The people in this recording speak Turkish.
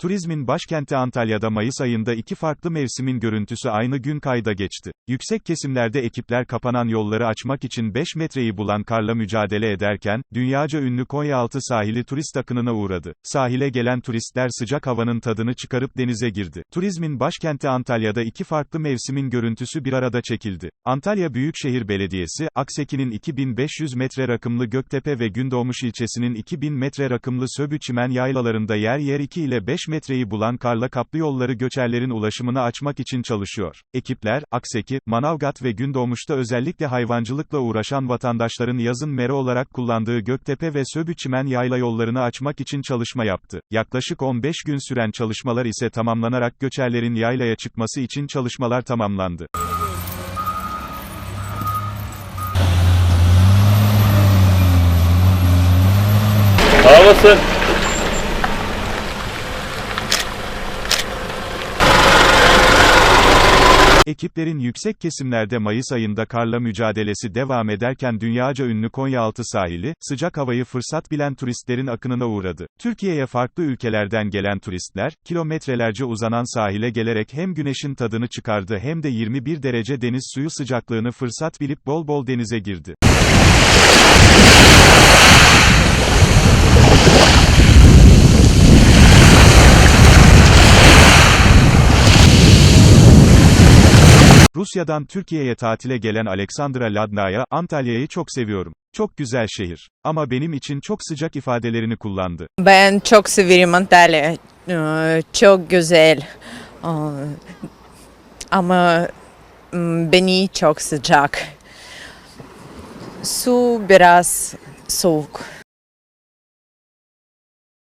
Turizmin başkenti Antalya'da Mayıs ayında iki farklı mevsimin görüntüsü aynı gün kayda geçti. Yüksek kesimlerde ekipler kapanan yolları açmak için 5 metreyi bulan karla mücadele ederken, dünyaca ünlü Konyaaltı sahili turist akınına uğradı. Sahile gelen turistler sıcak havanın tadını çıkarıp denize girdi. Turizmin başkenti Antalya'da iki farklı mevsimin görüntüsü bir arada çekildi. Antalya Büyükşehir Belediyesi, Akseki'nin 2500 metre rakımlı Göktepe ve Gündoğmuş ilçesinin 2000 metre rakımlı Söbü Çimen yaylalarında yer yer 2 ile 5 metreyi bulan karla kaplı yolları göçerlerin ulaşımını açmak için çalışıyor. Ekipler, Akseki, Manavgat ve Gündoğmuş'ta özellikle hayvancılıkla uğraşan vatandaşların yazın mera olarak kullandığı Göktepe ve Söbü Çimen yayla yollarını açmak için çalışma yaptı. Yaklaşık 15 gün süren çalışmalar ise tamamlanarak göçerlerin yaylaya çıkması için çalışmalar tamamlandı. Sağ olasın. Ekiplerin yüksek kesimlerde Mayıs ayında karla mücadelesi devam ederken dünyaca ünlü Konyaaltı sahili, sıcak havayı fırsat bilen turistlerin akınına uğradı. Türkiye'ye farklı ülkelerden gelen turistler, kilometrelerce uzanan sahile gelerek hem güneşin tadını çıkardı hem de 21 derece deniz suyu sıcaklığını fırsat bilip bol bol denize girdi. Rusya'dan Türkiye'ye tatile gelen Aleksandra Ladnaya, Antalya'yı çok seviyorum. Çok güzel şehir. Ama benim için çok sıcak ifadelerini kullandı. Ben çok severim Antalya. Ee, Çok güzel. Ee, Ama mm, beni çok sıcak. Su biraz soğuk.